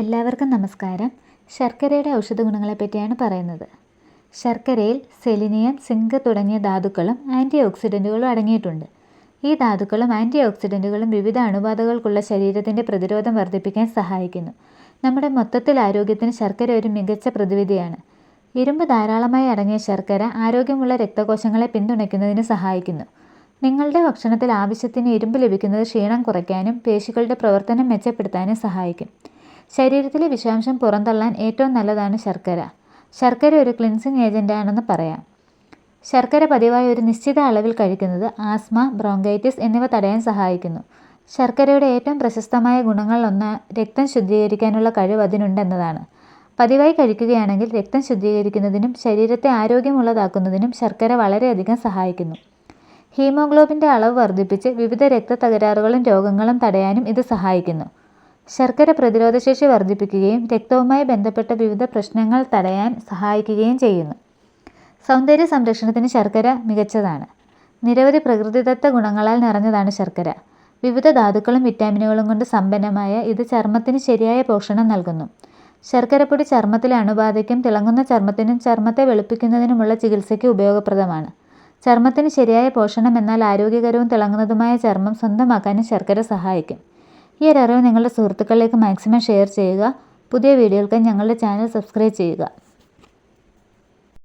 എല്ലാവർക്കും നമസ്കാരം. ശർക്കരയുടെ ഔഷധ ഗുണങ്ങളെപ്പറ്റിയാണ് പറയുന്നത്. ശർക്കരയിൽ സെലിനിയം സിങ്ക് തുടങ്ങിയ ധാതുക്കളും ആന്റി ഓക്സിഡന്റുകളും അടങ്ങിയിട്ടുണ്ട്. ഈ ധാതുക്കളും ആന്റി ഓക്സിഡന്റുകളും വിവിധ അണുബാധകൾക്കുള്ള ശരീരത്തിന്റെ പ്രതിരോധം വർദ്ധിപ്പിക്കാൻ സഹായിക്കുന്നു. നമ്മുടെ മൊത്തത്തിൽ ആരോഗ്യത്തിന് ശർക്കര ഒരു മികച്ച പ്രതിവിധിയാണ്. ഇരുമ്പ് ധാരാളമായി അടങ്ങിയ ശർക്കര ആരോഗ്യമുള്ള രക്തകോശങ്ങളെ പിന്തുണയ്ക്കുന്നതിന് സഹായിക്കുന്നു. നിങ്ങളുടെ ഭക്ഷണത്തിൽ ആവശ്യത്തിന് ഇരുമ്പ് ലഭിക്കുന്നത് ക്ഷീണം കുറയ്ക്കാനും പേശികളുടെ പ്രവർത്തനം മെച്ചപ്പെടുത്താനും സഹായിക്കും. ശരീരത്തിലെ വിഷാംശം പുറന്തള്ളാൻ ഏറ്റവും നല്ലതാണ് ശർക്കര. ശർക്കര ഒരു ക്ലിൻസിങ് ഏജന്റാണെന്ന് പറയാം. ശർക്കര പതിവായി ഒരു നിശ്ചിത അളവിൽ കഴിക്കുന്നത് ആസ്മ ബ്രോങ്കൈറ്റിസ് എന്നിവ തടയാൻ സഹായിക്കുന്നു. ശർക്കരയുടെ ഏറ്റവും പ്രശസ്തമായ ഗുണങ്ങളിലൊന്ന് രക്തം ശുദ്ധീകരിക്കാനുള്ള കഴിവ് അതിനുണ്ടെന്നതാണ്. പതിവായി കഴിക്കുകയാണെങ്കിൽ രക്തം ശുദ്ധീകരിക്കുന്നതിനും ശരീരത്തെ ആരോഗ്യമുള്ളതാക്കുന്നതിനും ശർക്കര വളരെയധികം സഹായിക്കുന്നു. ഹീമോഗ്ലോബിന്റെ അളവ് വർദ്ധിപ്പിച്ച് വിവിധ രക്തത്തകരാറുകളും രോഗങ്ങളും തടയാനും ഇത് സഹായിക്കുന്നു. ശർക്കര പ്രതിരോധശേഷി വർദ്ധിപ്പിക്കുകയും രക്തവുമായി ബന്ധപ്പെട്ട വിവിധ പ്രശ്നങ്ങൾ തടയാൻ സഹായിക്കുകയും ചെയ്യുന്നു. സൗന്ദര്യ സംരക്ഷണത്തിന് ശർക്കര മികച്ചതാണ്. നിരവധി പ്രകൃതിദത്ത ഗുണങ്ങളാൽ നിറഞ്ഞതാണ് ശർക്കര. വിവിധ ധാതുക്കളും വിറ്റാമിനുകളും കൊണ്ട് സമ്പന്നമായ ഇത് ചർമ്മത്തിന് ശരിയായ പോഷണം നൽകുന്നു. ശർക്കരപ്പൊടി ചർമ്മത്തിലെ അണുബാധയ്ക്കും തിളങ്ങുന്ന ചർമ്മത്തിനും ചർമ്മത്തെ വെളുപ്പിക്കുന്നതിനുമുള്ള ചികിത്സയ്ക്ക് ഉപയോഗപ്രദമാണ്. ചർമ്മത്തിന് ശരിയായ പോഷണം എന്നാൽ ആരോഗ്യകരവും തിളങ്ങുന്നതുമായ ചർമ്മം സ്വന്തമാക്കാനും ശർക്കര സഹായിക്കും. ഈ ഒരു അറിവ് നിങ്ങളുടെ സുഹൃത്തുക്കളിലേക്ക് മാക്സിമം ഷെയർ ചെയ്യുക. പുതിയ വീഡിയോകൾക്ക് ഞങ്ങളുടെ ചാനൽ സബ്സ്ക്രൈബ് ചെയ്യുക.